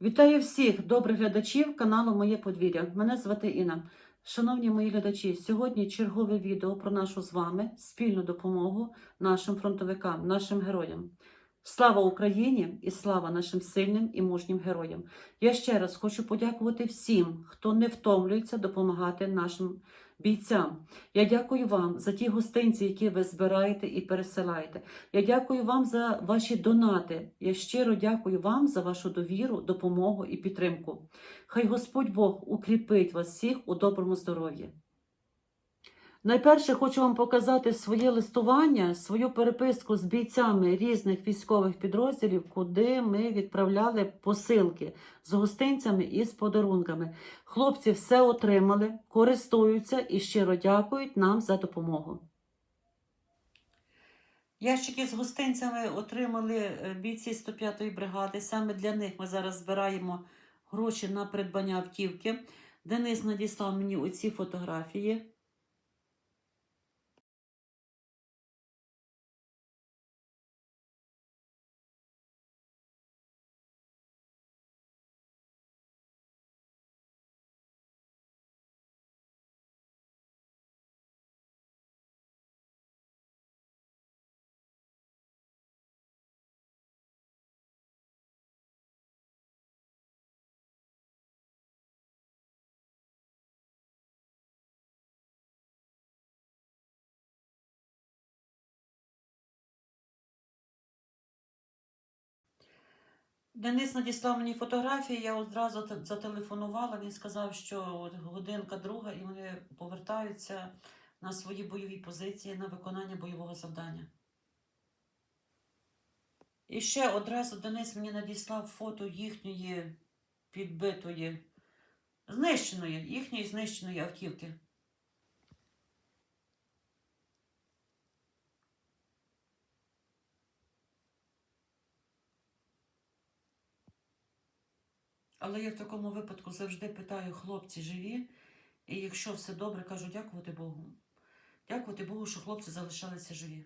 Вітаю всіх добрих глядачів каналу Моє подвір'я. Мене звати Інна. Шановні мої глядачі, сьогодні чергове відео про нашу з вами спільну допомогу нашим фронтовикам, нашим героям. Слава Україні і слава нашим сильним і мужнім героям. Я ще раз хочу подякувати всім, хто не втомлюється допомагати нашим бійцям. Я дякую вам за ті гостинці, які ви збираєте і пересилаєте. Я дякую вам за ваші донати. Я щиро дякую вам за вашу довіру, допомогу і підтримку. Хай Господь Бог укріпить вас всіх у доброму здоров'ї. Найперше хочу вам показати своє листування, свою переписку з бійцями різних військових підрозділів, куди ми відправляли посилки з гостинцями і з подарунками. Хлопці все отримали, користуються і щиро дякують нам за допомогу. Ящики з гостинцями отримали е, бійці 105-ї бригади. Саме для них ми зараз збираємо гроші на придбання автівки. Денис надіслав мені оці фотографії. Денис надіслав мені фотографії, я одразу зателефонувала. Він сказав, що годинка друга, і вони повертаються на свої бойові позиції на виконання бойового завдання. І ще одразу Денис мені надіслав фото їхньої підбитої, знищеної, їхньої знищеної автівки. Але я в такому випадку завжди питаю, хлопці живі, і якщо все добре, кажу дякувати Богу. Дякувати Богу, що хлопці залишалися живі.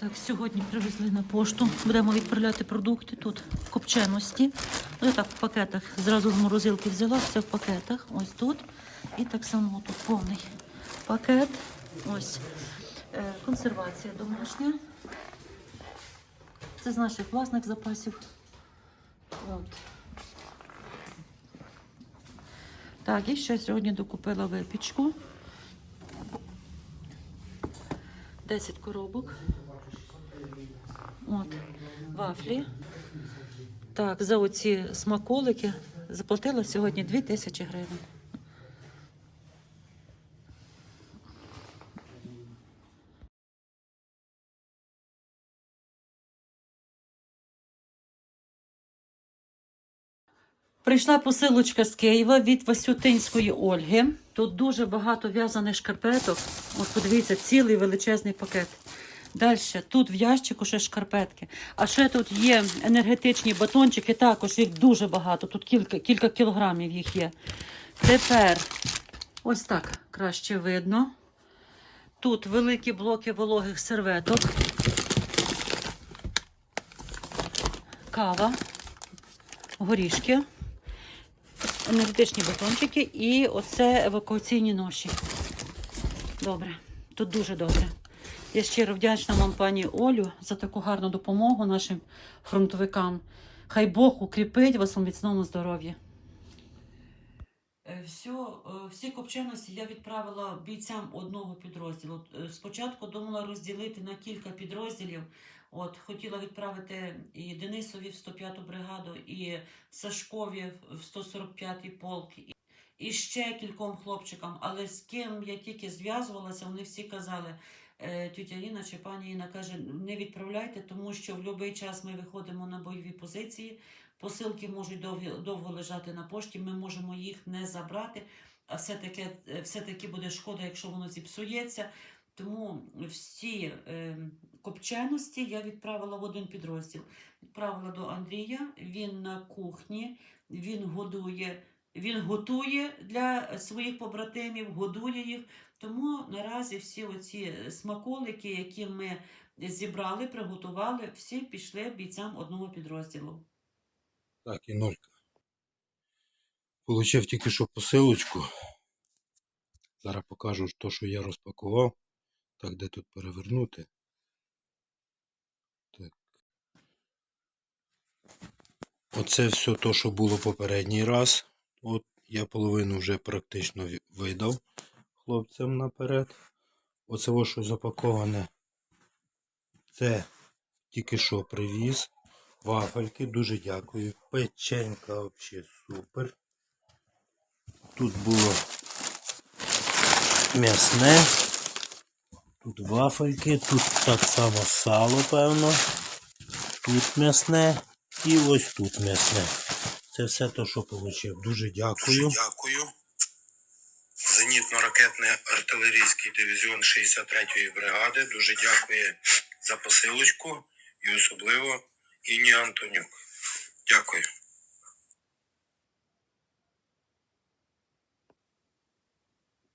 Так, сьогодні привезли на пошту. Будемо відправляти продукти тут в копченості. Ось так в пакетах. Зразу з морозилки взяла, все в пакетах. Ось тут. І так само тут повний пакет. Ось е, консервація домашня. Це з наших власних запасів. От. Так, і ще сьогодні докупила випічку. 10 коробок. От, вафлі. Так, за оці смаколики заплатила сьогодні 2000 гривень. Прийшла посилочка з Києва від Васютинської Ольги. Тут дуже багато в'язаних шкарпеток. От подивіться, цілий величезний пакет. Далі, тут в ящику ще шкарпетки. А ще тут є енергетичні батончики, також їх дуже багато. Тут кілька, кілька кілограмів їх є. Тепер ось так краще видно. Тут великі блоки вологих серветок. Кава, горішки енергетичні батончики і оце евакуаційні ноші. Добре, тут дуже добре. Я щиро вдячна вам, пані Олю, за таку гарну допомогу нашим фронтовикам. Хай Бог укріпить вас у міцному здоров'ї. Всю, е, всі копченості я відправила бійцям одного підрозділу. Е, Спочатку думала розділити на кілька підрозділів. От, хотіла відправити і Денисові в 105-ту бригаду, і Сашкові в 145-й полк, і- ще кільком хлопчикам. Але з ким я тільки зв'язувалася, вони всі казали, е, тітя Інна чи пані Інна каже, не відправляйте, тому що в будь-який час ми виходимо на бойові позиції. Посилки можуть довго, довго лежати на пошті, ми можемо їх не забрати, а все-таки, е, все-таки буде шкода, якщо воно зіпсується. Тому всі е, копченості я відправила в один підрозділ. Відправила до Андрія, він на кухні, він годує Він готує для своїх побратимів, годує їх. Тому наразі всі оці смаколики, які ми зібрали, приготували, всі пішли бійцям одного підрозділу. Так, і нолька. Получив тільки що посилочку. Зараз покажу то, що я розпакував. Так, де тут перевернути. Так. Оце все то, що було попередній раз. От я половину вже практично видав хлопцям наперед. Оце ось, що запаковане. Це тільки що привіз. Вафельки, дуже дякую. Печенька взагалі супер. Тут було м'ясне. Тут вафельки, тут так само сало, певно. Тут м'ясне і ось тут м'ясне. Це все те, що отримав. Дуже дякую. Дуже дякую. Зенітно-ракетний артилерійський дивізіон 63-ї бригади дуже дякує за посилочку і особливо Інні Антонюк. Дякую.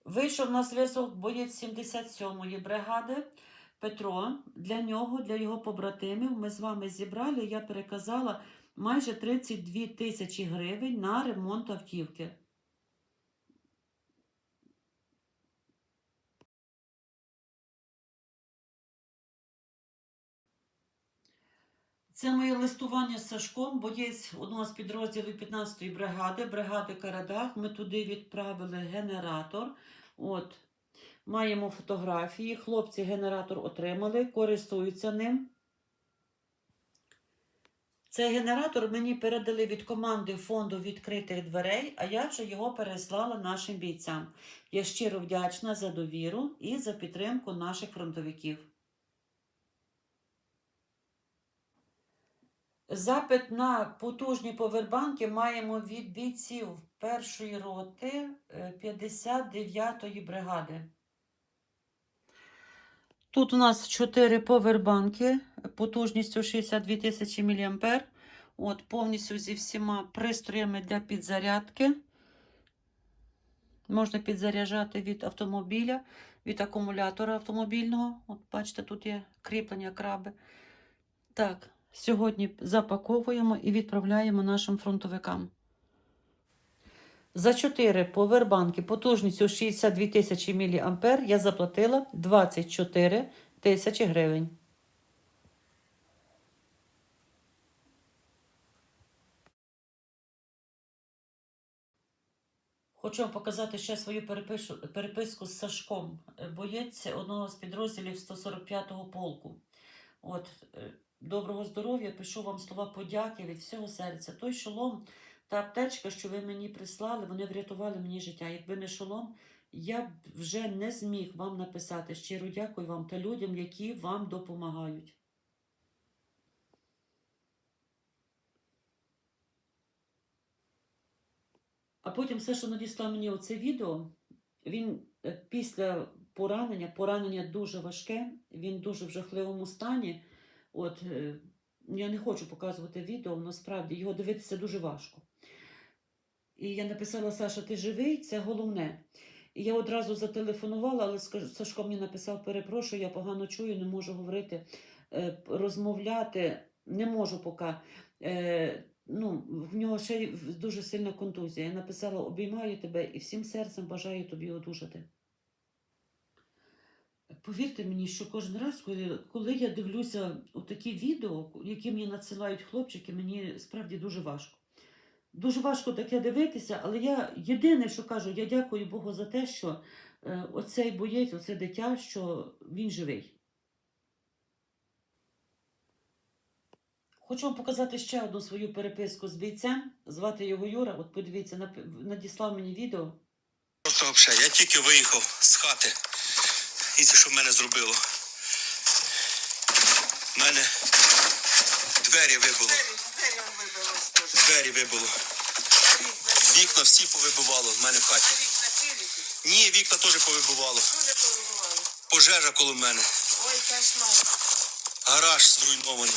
Вийшов на зв'язок боєць 77-ї бригади Петро. Для нього, для його побратимів, ми з вами зібрали. Я переказала майже 32 тисячі гривень на ремонт автівки. Це моє листування з Сашком, боєць одного з підрозділів 15-ї бригади, бригади Карадах. Ми туди відправили генератор. От, маємо фотографії. Хлопці генератор отримали, користуються ним. Цей генератор мені передали від команди фонду відкритих дверей, а я вже його переслала нашим бійцям. Я щиро вдячна за довіру і за підтримку наших фронтовиків. Запит на потужні повербанки маємо від бійців першої роти е, 59-ї бригади. Тут у нас 4 повербанки потужністю 62 тисячі мА. От, повністю зі всіма пристроями для підзарядки. Можна підзаряджати від автомобіля, від акумулятора автомобільного. От бачите, тут є кріплення краби. Так, сьогодні запаковуємо і відправляємо нашим фронтовикам. За 4 повербанки потужністю 62 тисячі мА я заплатила 24 тисячі гривень. Хочу вам показати ще свою переписку з Сашком, е, боєць одного з підрозділів 145-го полку. От, е, доброго здоров'я, пишу вам слова подяки від всього серця. Той шолом та аптечка, що ви мені прислали, вони врятували мені життя. Якби не шолом, я б вже не зміг вам написати. Щиро дякую вам та людям, які вам допомагають. А потім все, що надіслав мені оце відео, він е, після поранення, поранення дуже важке, він дуже в жахливому стані. От е, я не хочу показувати відео, насправді його дивитися дуже важко. І я написала: Саша, ти живий? Це головне. І я одразу зателефонувала, але Сашко мені написав: перепрошую, я погано чую, не можу говорити, е, розмовляти, не можу поки. Е, ну, в нього ще дуже сильна контузія. Я написала: обіймаю тебе і всім серцем бажаю тобі одужати. Повірте мені, що кожен раз, коли, коли я дивлюся такі відео, які мені надсилають хлопчики, мені справді дуже важко. Дуже важко таке дивитися, але я єдине, що кажу, я дякую Богу за те, що е, оцей боєць, оце дитя, що він живий. Хочу вам показати ще одну свою переписку з бійцем. Звати його Юра. От подивіться, надіслав мені відео. Просто взагалі, я тільки виїхав з хати. І це що в мене зробило? В мене двері вибило. Двері вибило. Вікна всі повибивало в мене в хаті. Ні, вікна теж повибивало. Пожежа коло мене. Гараж зруйнований.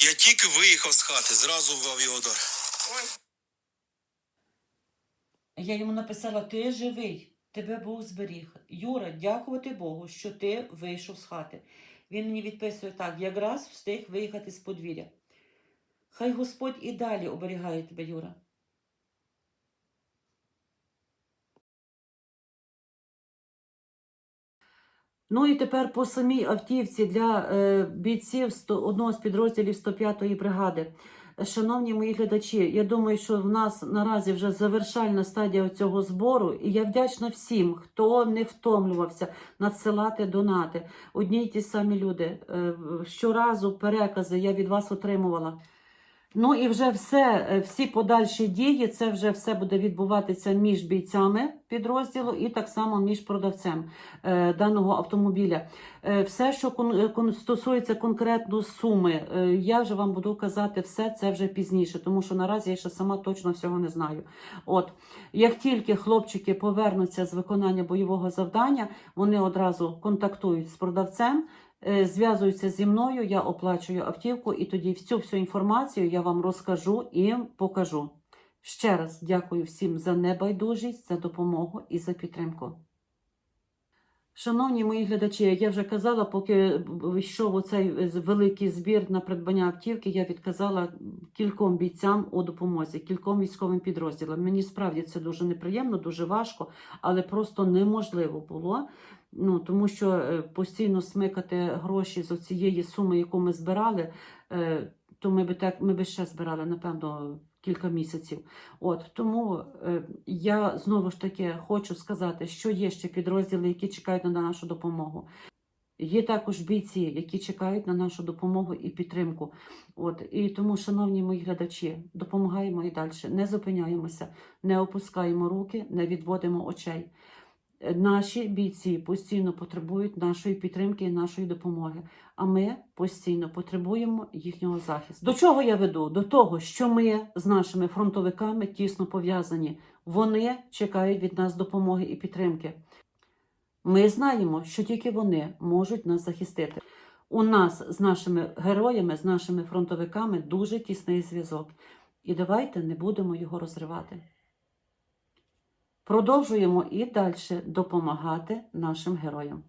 Я тільки виїхав з хати, зразу в авіодар. Ой, Я йому написала: Ти живий, тебе Бог зберіг. Юра, дякувати Богу, що ти вийшов з хати. Він мені відписує так: якраз встиг виїхати з подвір'я. Хай Господь і далі оберігає тебе, Юра. Ну і тепер по самій автівці для е, бійців 100, одного з підрозділів 105-ї бригади. Шановні мої глядачі, я думаю, що в нас наразі вже завершальна стадія цього збору, і я вдячна всім, хто не втомлювався надсилати донати. Одні й ті самі люди. Е, Щоразу перекази я від вас отримувала. Ну і вже все, е, всі подальші дії, це вже все буде відбуватися між бійцями підрозділу і так само між продавцем е, даного автомобіля. Е, все, що кон, е, кон- стосується конкретно суми, е, я вже вам буду казати все це вже пізніше, тому що наразі я ще сама точно всього не знаю. От як тільки хлопчики повернуться з виконання бойового завдання, вони одразу контактують з продавцем. Е, Зв'язуються зі мною, я оплачую автівку, і тоді всю всю інформацію я вам розкажу і покажу. Ще раз дякую всім за небайдужість, за допомогу і за підтримку. Шановні мої глядачі, я вже казала, поки йшов оцей великий збір на придбання автівки, я відказала кільком бійцям у допомозі, кільком військовим підрозділам. Мені справді це дуже неприємно, дуже важко, але просто неможливо було. Ну, тому що е, постійно смикати гроші з цієї суми, яку ми збирали, е, то ми би так ми би ще збирали, напевно, кілька місяців. От тому е, я знову ж таки хочу сказати, що є ще підрозділи, які чекають на нашу допомогу. Є також бійці, які чекають на нашу допомогу і підтримку. От і тому, шановні мої глядачі, допомагаємо і далі. Не зупиняємося, не опускаємо руки, не відводимо очей. Е, Наші бійці постійно потребують нашої підтримки і нашої допомоги. А ми постійно потребуємо їхнього захисту. До чого я веду? До того, що ми з нашими фронтовиками тісно пов'язані. Вони чекають від нас допомоги і підтримки. Ми знаємо, що тільки вони можуть нас захистити. У нас з нашими героями, з нашими фронтовиками дуже тісний зв'язок. І давайте не будемо його розривати. Продовжуємо і далі допомагати нашим героям.